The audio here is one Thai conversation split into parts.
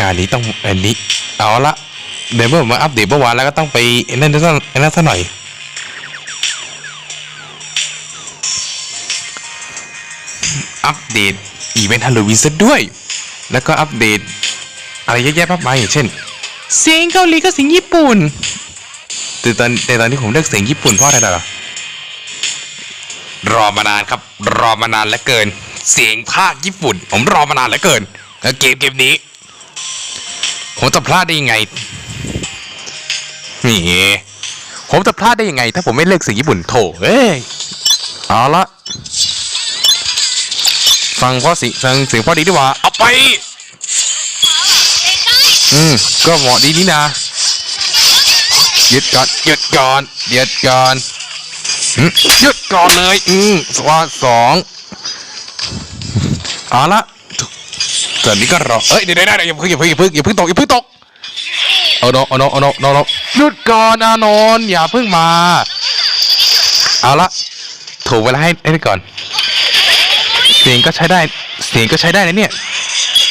งานนี้ต้องอันนี้เอาละเดี๋ยวเมื่อผมาอัปเดตเมื่อวานแล้วก็ต้องไปเล่นนั่นนั่นซะหน่อยอัปเดตอีเวนต์ฮาโลวีนซะด้วย แล้วก็อัปเดต อะไรเยอะแยะมากมายอย่างเช่น เสียงเกาหลีกับเสียงญี่ปุ่นแต่ตอนแต่ตอนที่ผมเลือกเสียงญี่ปุ่นเพราะอะไรล่ะรอมานานครับ รอมานานเหลือเกิน เสียงภาคญี่ปุ่น ผมรอมานานเหลือเกินเกมเกมนี้ ผมจะพลาดได้ยังไง นี่ผมจะพลาดได้ยังไง ถ้าผมไม่เลือกสียงญี่ปุ่นโถเอ้ยเอาละฟังเพราะสียงฟังเสียงพราะดีดีกว่าเอาไป อืมก็เหมาะดีนี่นะหยุดก่อนหยุดก่อนหยุดก่อนหยุดก่อนเลย อืมสว่าสองเอาละ ตอนนี้ก็รอเอ้ยเดี๋ยวเดี๋ยวเดี๋ยวอย่าเพิ่งอย่าเพิ่งอย่าเพิ่งอย่าเพิ่งตกอย่าเพิ่งตกเอาโนเอาโนเอาโนโนโนหยุดก่อนอานนท์อย่าเพิ่งมา เอาละถูกเวลาให้ให้ก่อน เสียงก็ใช้ได้ เสียงก็ใช้ได้นะเนี่ย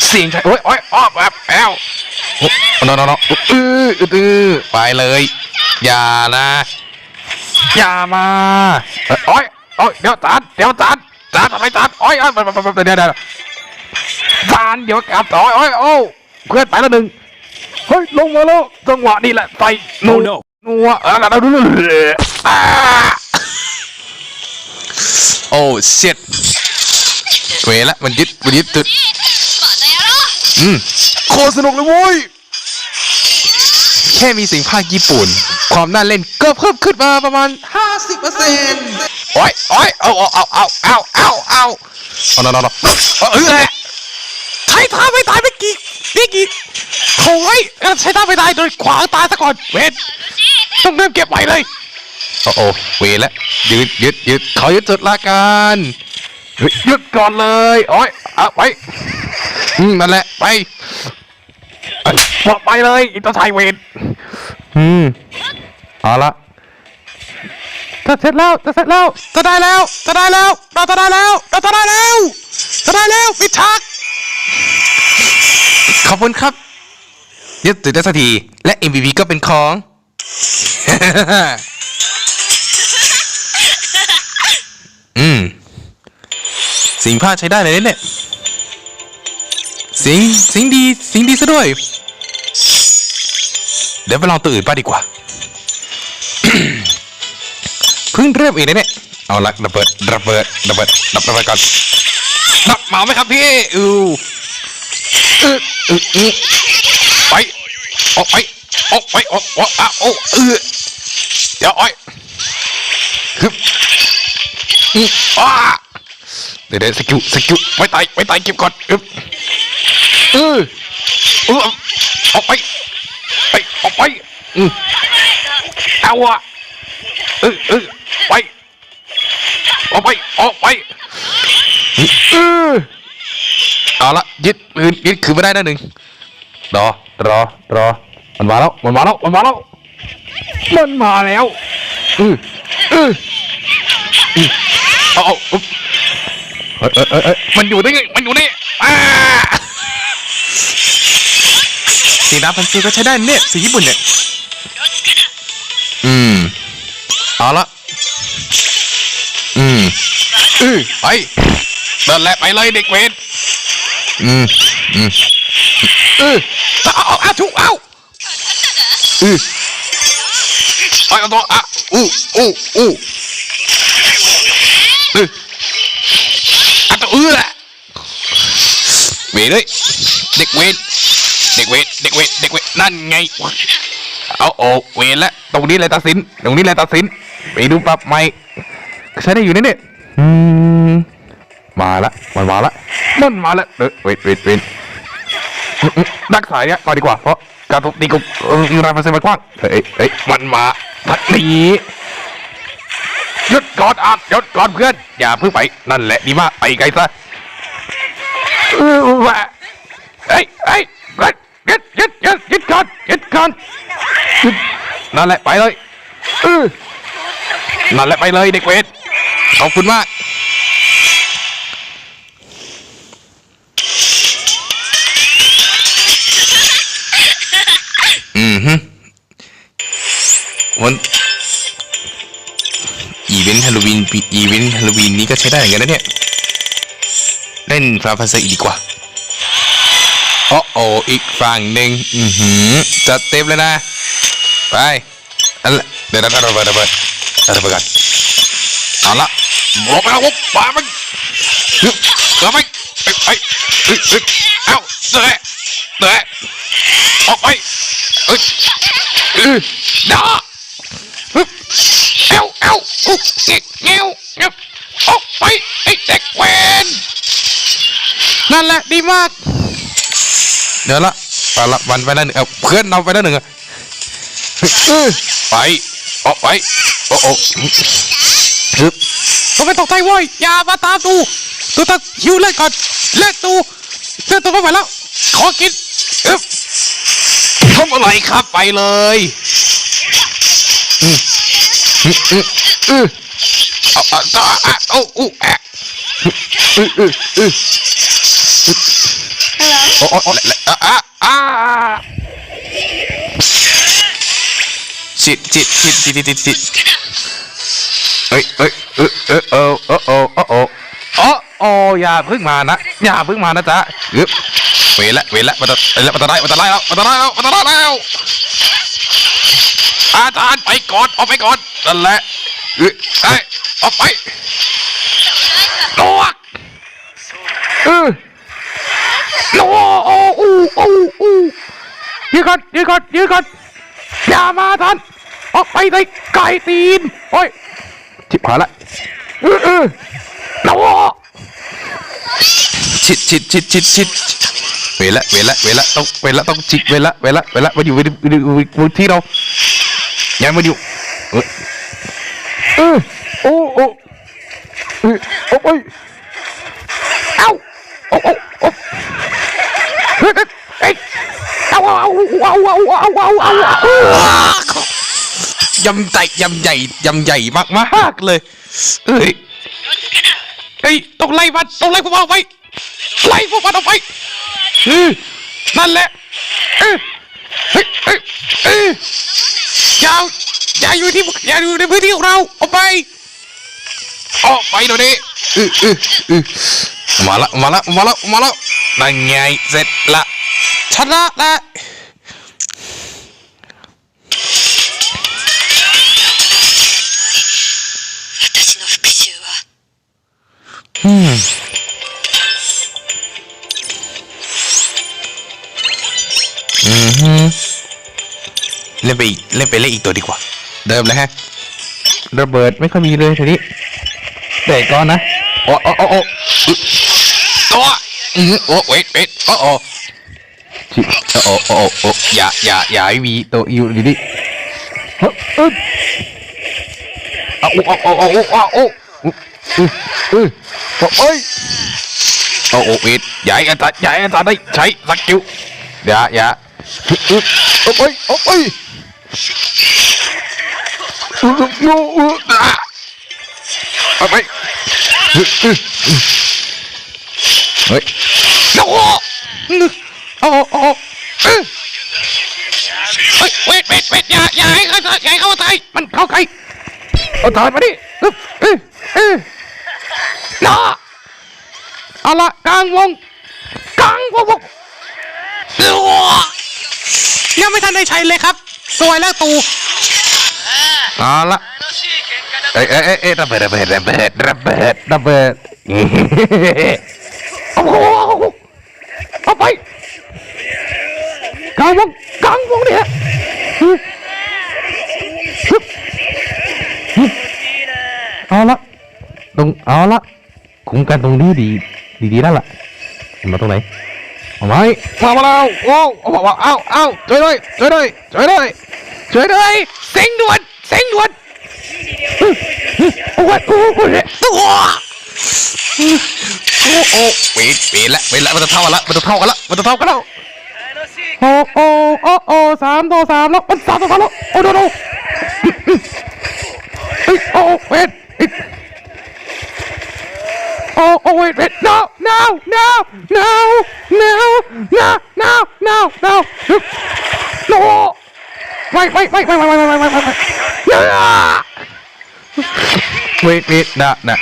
เสียงใช้โอ้ยโอ้ยอ้อแบบแอลโอ้โนโนโนอืออืออไปเลย อย่านะ อย่ามาโอ้ยโอ้ยเดี๋ยวจานเดี๋ยวจานจานอะไรจานโอ้ยโอ้ยเดี๋ยวเดี๋ยว เดี๋ยวจานเดี๋ยวกลับโอ้ยโอ้ยโอ้เพื่อนไปแล้วหนึ่งเฮ้ยลงมาแล้วจังหวะนี้แหละใส่หนู Oh no นัวเออแล้วดูอ่าโอ้เช็ดเวละมันยึดมันยึดจุดอืมโคตรสนุกเลยเว้ยแค่มีเสียงภาคญี่ปุ่น ความน่าเล่นก็เพิ่มขึ้นมาประมาณ 50%โอ้ยโอ้ยเอาเอาเอาเอาเอาเอาเอาเอานอนนอนเออ แหละใช้ท่าไม่ตายไม่กี่นี่กี่โถ่ยใช้ท่าไม่ตายโดยขวางตาซะก่อนเวทต้องเริ่มเก็บใหม่เลยโอ้โอ้เวทแล้วยืดยืดยืดขอยืดจุดละกันเฮ้ยหยุดก่อนเลยโอ้ยเอาไปอืมนั่นแหละไปเอ้ยบอกไปเลยอินเตอร์ไทยเวนอืมเอาละจะเสร็จแล้วจะเสร็จแล้วจะได้แล้วจะได้แล้ว เราจะได้แล้ว เราจะได้แล้วจะได้แล้วปิดฉาก ขอบคุณครับยึดติดได้สักที และ MVP ก็เป็นของ อืม สิ่งผ้าใช้ได้เลยเนี่ยสียงสียงดีสียงดีซะด้วย เดี๋ยวไปลองตัวอื่นบ้าดีกว่า เพิ่งเริ่มเองนะเนี่ย เอาละระเบิดระเบิดระเบิดดับระเบิดก่อนดับเมาไหมครับพี่อืออืออืออไปออกไปออกไปออกออกอะโอ้เออเดี๋ยวอ้อยฮึบอืออ้าเดี๋ยวเดี๋ยวสกิลสกิลไว้ตายไว้ตายเก็บก่อนอึบเออเออออกไปไปออกไปอืมเอาอะเออเออไป ออกไป ออกไปเออเอาละยึดปืนยึดคือไม่ได้นะหนึ่งรอรอรอมันมาแล้วมันมาแล้วมันมาแล้วมันมาแล้วเออเออเออเอาเอาเอาเอ้ยเอ้ยเอ้ยเอ้ยมันอยู่นี่มันอยู่นี่อ่าสีน้ำพันซีก็ใช้ได้เนี่ยสีญี่ปุ่นเนี่ยอืมเอาละ อืมเออไปเดินแหละไปเลยเด็กเวรอืมอืมเออเอาเอาเอาถูกเอาเออไปเอาตัวอะอู้อู้อู้เอออะตัวอื้อแหละเวรเลยเด็กเวรเด็กเวทเด็กเวทเด็กเวทนั่นไงเอาโอเวทแล้วตรงนี้เลยตัดสิน ตรงนี้เลยตัดสิน ไปดูปรับใหม่ ใช้ได้อยู่นี่เนี่ยอืมมาละมันมาละมันมาละเออเวทเวทเวทอืมอืมดักสายเนี่ยมาดีกว่าเพราะการทุบตีกูเออรายเปอร์เซ็นต์มันกว้างเฮ้ยเฮ้ยมันมาทักนี้หยุดก่อนอะหยุดก่อนเพื่อนอย่าเพิ่งไปนั่นแหละดีมากไปไกลซะเออแหวะเฮ้ยเฮ้ยยึดยึดยึดยึดก่อนยึดก่อนยึดนั่นแหละไปเลยเออนั่นแหละไปเลยเด็กเวท ขอบคุณมาก อืมฮึวันอีเวนต์ฮาโลวีนอีเวนต์ฮาโลวีนนี้ก็ใช้ได้เหมือนกันนะเนี่ย เล่นฟาฟาเซอร์อีกดีกว่าโอ้โออีกฝั่งหนึ่งอือหือจัดเต็มเลยนะ ไปอันเดี๋ยวเราไปเราไปเราไปกันเอาละ บอกแล้วว่าปามันฮึบเอาไปไปไปฮึบฮึบเอาเตะเตะออกไปเอ้ยเออด่าเอ้าเอ้าอุ๊บเงี้ยเงี้ยเงี้ยออกไปไอ้เด็กเวนนั่นแหละดีมากเดี๋ยวละเอาละวันไปแล้วหนึ่งเอาเพื่อนเราไปแล้วหนึ่งอะไปออกไปโอ้โอ้ฮึ ต้อไม่ตกใจเว้ยอย่ามาตามตูตูต้องหิวเลือดก่อนเลือดตูเลือดตูไม่ไหวแล้ว ขอกินฮึบทำอะไรครับไปเลยอืมอืมอืมอืมเอาเอาเอาเอาเอาอู้แอะอืมอืมอืมโอ้โอ้โอ้อะอะอะชิดชิดชิดชิดชิดชิด เฮ้ยเฮ้ยเออเออเออเออเออเออเอออ๋ออ๋ออย่าเพิ่งมานะอย่าเพิ่งมานะจ๊ะอึบเวละเวละมันจะเวละมันจะได้มันจะได้แล้วมันจะได้แล้วมันจะได้แล้วอาจารย์ไปก่อนออกไปก่อนนั่นแหละเอ้ยเอ้ยออกไปตัวเออโอ้โอ้อู้อู้อู้ยืนก่อนยืนก่อนยืนก่อนอย่ามาทันออกไปเลยไก่ตีนโอ้ย chịu khóa lại. Ừ, ừ. Đau chịt chịt chịt chịt chịt về lại về lại về lại tông, về lại tông. Chịt về lại về lại về lại. Bao nhiêu về đi vô thi đâu? Nhà bao nhiêu ừ. ô ô. Ô, ôi. Au. Ô ô ô. Đau au au au au au au. ยำใจยำใหญ่ยำใหญ่มากมากเลยเฮ้ยเฮ้ยต้องไล่มันต้องไล่พวกมันออไปไล่พวกมันออกไปเออนั่นแหละเออเฮ้ยเฮ้ยเออย่าอย่าอยู่ที่อย่าอยู่ในพื้นที่ของเราออกไปออกไปเดี๋ยวนี้เออเออเออมาละมาละมาละมาละนั่นไงเสร็จละชนะละ ล่นไปอีกเล่นไปเล่นอีกตัวดีกว่า เดิมเลยฮะระเบิดไม่ค่อยมีเลยทีนี้เด็กก่อนนะโอ้โอ้โอ้โอ้อึตัวอือโอ้เวทเวทโอ้โอ้ชิโอ้โอ้โอ้โอ้อย่าอย่าอย่าให้มีตัวอยู่ดีดิเฮ้ยเอ้ยเอาเอาเอาเอาเอาเอาเอาอืออือโอ้ยโอ้โอ้เวทอย่าให้อาจารย์อย่าให้อาจารย์ได้ใช้สกิลอย่าอย่าอึ๊บโอ้ยโอ้ยอืออื ออืออะเอาไปเฮ้ยโอ้โหโอ้โหโอ้เฮ้ยเวทเวทเวทอย่าอย่าให้เขาอย่าให้เขาตายมันเข้าใกล้เอาถอยมาดิเอ้ยเอ้ยน่าเอาละกลางวงกลางวงวงยังไม่ทันได้ใช้เลยครับ สวยแล้วตูเอาละเอ้ยเอ้ยเอ้ยเอ้ยระเบิดระเบิดระเบิดระเบิดระเบิดโอ้โหเอาไปกลางวงกลางวงเนี่ยเอาละตรงเอาละคุมกันตรงนี้ดีดีดีแล้วล่ะมาตรงไหน เอาไว้มามาแล้วโอ้เอาเอาเอาเอาช่วยด้วยช่วยด้วยช่วยด้วยช่วยด้วยเซ็งด่วนเซ็งด่วนโอ้ยโอ้ยโอ้โอ้โอ้โอ้ปิดปิดละปิดละมันจะเท่ากันละมันจะเท่ากันละมันจะเท่ากันแล้วโอ้โอ้โอ้โอ้สามต่อสามแล้วมันสามต่อสามแล้วโอ้โนโนเฮ้ยโอ้เวทโอ้โอ้เวทเวท no no no no no no Wait, wait, nah, nah.